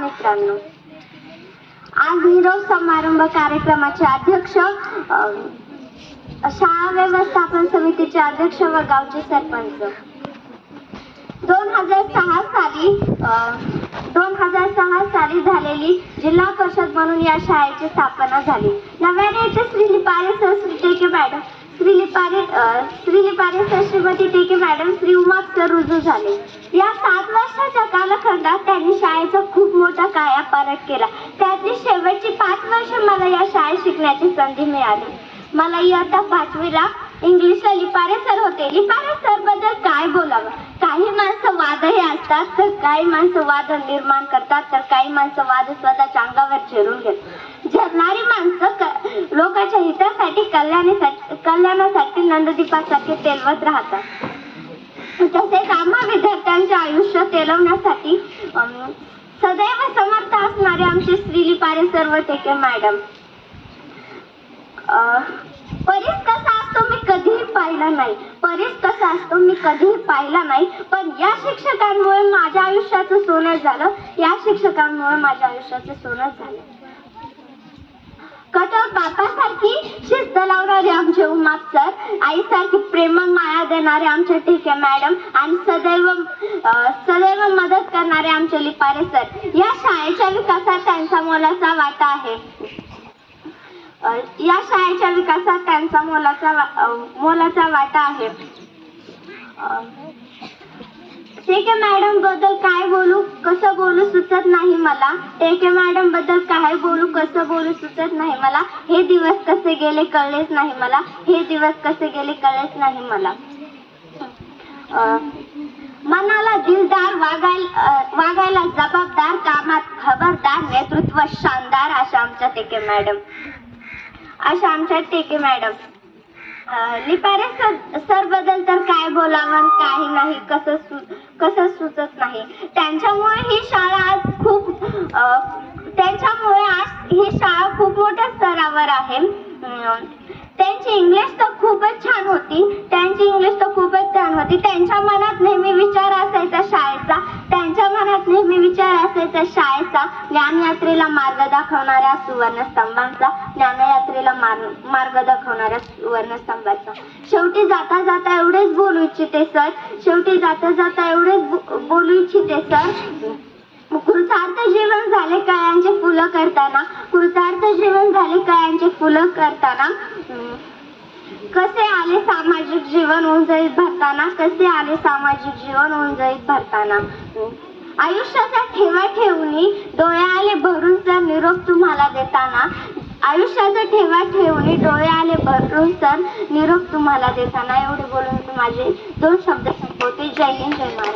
मित्रांनो आज निरोप समारंभ कार्यक्रमाचे अध्यक्ष शाळा व्यवस्थापन समितीचे अध्यक्ष व गावचे सरपंच. दोन हजार सहा साली दोन हजार सहा साली झालेली जिल्हा परिषद म्हणून या शाळेची स्थापना झाली. नव्याने येथे श्री लिपारे मॅडम श्रीलिपारे श्रीलिपारे अ, श्री लिपारे मॅडम श्री उमा सर रुजू झाले. या सात वर्षाच्या कालखंडात त्यांनी शाळेचा खूप मोठा कायापालट केला. त्यातली शेवटची पाच वर्ष मला या शाळेत शिकण्याची संधी मिळाली. मला इयत्ता पाचवीला इंग्लिशला लिपारे सर होते. लिपारे सरबद्दल काय बोलावं? काही माणसं वादही असतात तर काही माणसं वाद निर्माण करतात तर काही माणसं वाद स्वतःच्या अंगावर झेरून घेतात. झरणारी माणसं लोकांच्या हितासाठी कल्याणासाठी कल्याणासाठी नंददीपासारखे तेलवत राहतात. तसेच आम्हा विद्यार्थ्यांचे आयुष्य तेलवण्यासाठी सदैव समर्थ असणारे आमचे श्री लिपारे सर्व टेके मॅडम अं, परीस कसा असतो मी कधीही पाहिला नाही. परीस कसा असतो मी कधीही पाहिला नाही. पण या शिक्षकांमुळे माझ्या आयुष्याचं सोनं झालं. या शिक्षकांमुळे माझ्या आयुष्याचं सोनं झालं. कठोर बापासारखी शिस्त लावणारे आमचे उमाप सर आईसारखी प्रेम माया देणारे आमचे ठेके मॅडम आणि सदैव सदैव मदत करणारे आमचे लिपारे सर. या शाळेच्या विकासात त्यांचा मोलाचा वाटा आहे. या शाळेच्या विकासात त्यांचा मोलाचा मोलाचा वाटा आहे. ठीक टेके मॅडमबद्दल काय बोलू कसं बोलू सुचत नाही मला. टेके मॅडमबद्दल काय बोलू कसं बोलू सुचत नाही मला. हे दिवस कसे गेले कळलेच नाही मला. हे दिवस कसे गेले कळलेच नाही मला. मनाला दिलदार वागायला वागायला जबाबदार कामात खबरदार नेतृत्व शानदार अशा आमच्या टेके मॅडम. अशा आमच्या टेके मॅडम लिपारे सर सर बदल तर काय बोलावं काही नाही कसं सु कसं सुचत नाही. त्यांच्यामुळे ही शाळा आज खूप त्यांच्यामुळे आज ही शाळा खूप मोठ्या स्तरावर आहे. त्यांची इंग्लिश तर खूपच छान होती. त्यांची इंग्लिश तर खूपच छान होती. त्यांची स्तंभांचा ज्ञानयात्रेला मार्ग दाखवणाऱ्या सुवर्णस्तंभांचा ज्ञानयात्रेला मार्ग मार्ग दाखवणाऱ्या सुवर्णस्तंभाचा शेवटी जाता जाता एवढेच बोलू इच्छिते सर. शेवटी जाता जाता एवढेच बोलू इच्छिते सर. कृतार्थ जीवन झाले कळ्यांचे फुलं करताना कृतार्थ जीवन झाले कळ्यांचे फुलं करताना कसे आले सामाजिक जीवन उंजळीत भरताना कसे आले सामाजिक जीवन उंजळीत भरताना? आयुष्याचा ठेवा ठेवणी डोळे आले भरून सर निरोप तुम्हाला देताना आयुष्याचा ठेवा ठेवणी डोळे आले भरून सर निरोप तुम्हाला देताना एवढे बोलून माझे दोन शब्द संपवते. जय हिंद जय महाराज